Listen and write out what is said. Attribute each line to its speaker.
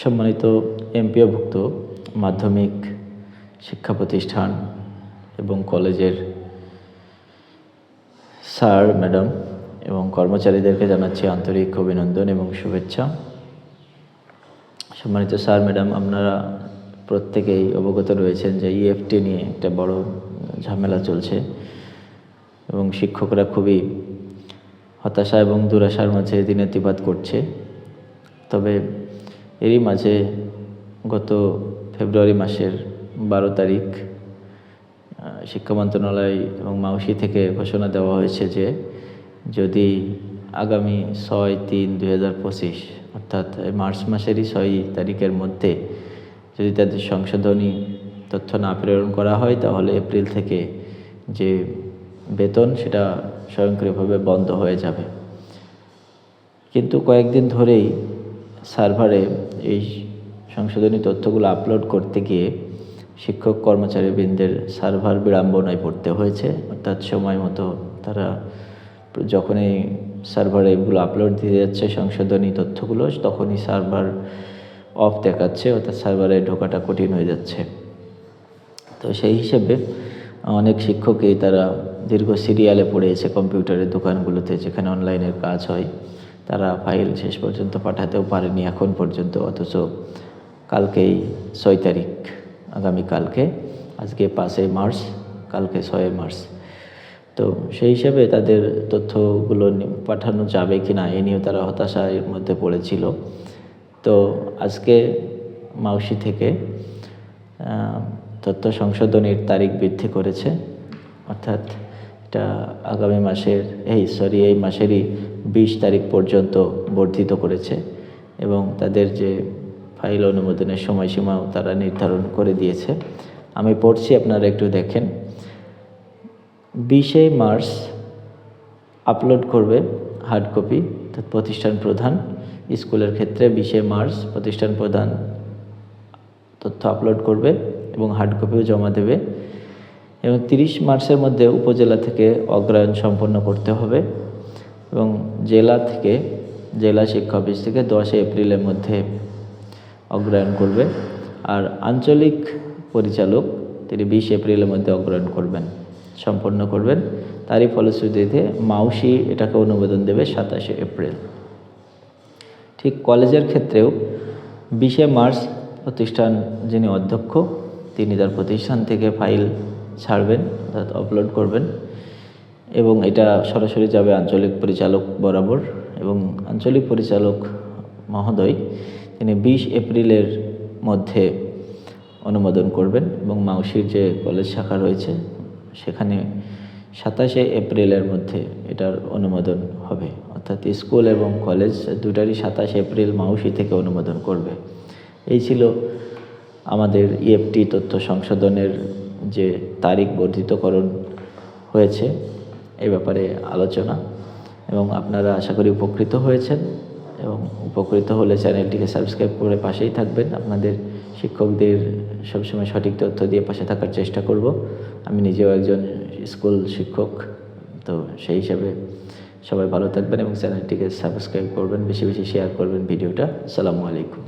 Speaker 1: সম্মানিত এমপিওভুক্ত মাধ্যমিক শিক্ষা প্রতিষ্ঠান এবং কলেজের স্যার, ম্যাডাম এবং কর্মচারীদেরকে জানাচ্ছি আন্তরিক অভিনন্দন এবং শুভেচ্ছা। সম্মানিত স্যার, ম্যাডাম, আপনারা প্রত্যেকেই অবগত রয়েছেন যে ইএফটি নিয়ে একটা বড় ঝামেলা চলছে এবং শিক্ষকরা খুবই হতাশা এবং দুরাশার মাঝে দিনাতিপাত করছে। তবে এরই মাঝে গত ফেব্রুয়ারি মাসের বারো তারিখ শিক্ষা মন্ত্রণালয় এবং মাউসি থেকে ঘোষণা দেওয়া হয়েছে যে যদি আগামী ছয় তিন দুই হাজার পঁচিশ, অর্থাৎ মার্চ মাসেরই ছয় তারিখের মধ্যে যদি তাদের সংশোধনী তথ্য না প্রেরণ করা হয়, তাহলে এপ্রিল থেকে যে বেতন সেটা স্বয়ংক্রিয়ভাবে বন্ধ হয়ে যাবে। কিন্তু কয়েকদিন ধরেই সার্ভারে এই সংশোধনী তথ্যগুলো আপলোড করতে গিয়ে শিক্ষক কর্মচারীবৃন্দের সার্ভার বিড়ম্বনায় পড়তে হয়েছে। অর্থাৎ সময় মতো তারা যখনই সার্ভারে এগুলো আপলোড দিয়ে যাচ্ছে সংশোধনী তথ্যগুলো, তখনই সার্ভার অফ দেখাচ্ছে, অর্থাৎ সার্ভারে ঢোকাটা কঠিন হয়ে যাচ্ছে। তো সেই হিসেবে অনেক শিক্ষকই তারা দীর্ঘ সিরিয়ালে পড়েছে কম্পিউটারের দোকানগুলোতে, যেখানে অনলাইনের কাজ হয়। তারা ফাইল শেষ পর্যন্ত পাঠাতেও পারেনি এখন পর্যন্ত, অথচ কালকেই ছয় তারিখ আগামীকালকে আজকে পাঁচই মার্চ, কালকে ছয় মার্চ। তো সেই হিসাবে তাদের তথ্যগুলো পাঠানো যাবে কি না এ নিয়েও তারা হতাশার মধ্যে পড়েছিল। তো আজকে মাউসি থেকে তথ্য সংশোধনের তারিখ বৃদ্ধি করেছে, অর্থাৎ এটা আগামী মাসের, এই সরি এই মাসেরই বিশ তারিখ পর্যন্ত বর্ধিত করেছে এবং তাদের যে ফাইল অনুমোদনের সময়সীমাও তারা নির্ধারণ করে দিয়েছে। আমি পড়ছি, আপনারা একটু দেখেন। বিশে মার্চ আপলোড করবে হার্ড কপি প্রতিষ্ঠান প্রধান। স্কুলের ক্ষেত্রে বিশে মার্চ প্রতিষ্ঠান প্রধান তথ্য আপলোড করবে এবং হার্ড কপিও জমা দেবে। এবং তিরিশ মার্চের মধ্যে উপজেলা থেকে অগ্রায়ণ সম্পন্ন করতে হবে এবং জেলা থেকে জেলা শিক্ষা অফিস থেকে দশই এপ্রিলের মধ্যে অগ্রায়ণ করবে। আর আঞ্চলিক পরিচালক তিনি বিশ এপ্রিলের মধ্যে অগ্রায়ণ করবেন, সম্পন্ন করবেন। তারই ফলশ্রুতিতে মাউসি এটাকে অনুমোদন দেবে সাতাশে এপ্রিল। ঠিক কলেজের ক্ষেত্রেও বিশে মার্চ প্রতিষ্ঠান যিনি অধ্যক্ষ, তিনি তার প্রতিষ্ঠান থেকে ফাইল ছাড়বেন, অর্থাৎ আপলোড করবেন। এবং এটা সরাসরি যাবে আঞ্চলিক পরিচালক বরাবর। এবং আঞ্চলিক পরিচালক মহোদয়, তিনি বিশ এপ্রিলের মধ্যে অনুমোদন করবেন এবং মাউসির যে কলেজ শাখা রয়েছে, সেখানে সাতাশে এপ্রিলের মধ্যে এটার অনুমোদন হবে। অর্থাৎ স্কুল এবং কলেজ দুটারই সাতাশে এপ্রিল মাউসি থেকে অনুমোদন করবে। এই ছিল আমাদের ইএফটি তথ্য সংশোধনের যে তারিখ বর্ধিতকরণ হয়েছে এ ব্যাপারে আলোচনা এবং আপনারা আশা করি উপকৃত হয়েছেন এবং উপকৃত হলে চ্যানেলটিকে সাবস্ক্রাইব করে পাশেই থাকবেন। আপনাদের শিক্ষকদের সবসময় সঠিক তথ্য দিয়ে পাশে থাকার চেষ্টা করব। আমি নিজেও একজন স্কুল শিক্ষক, তো সেই হিসাবে সবাই ভালো থাকবেন এবং চ্যানেলটিকে সাবস্ক্রাইব করবেন, বেশি বেশি শেয়ার করবেন ভিডিওটা। আসসালামু আলাইকুম।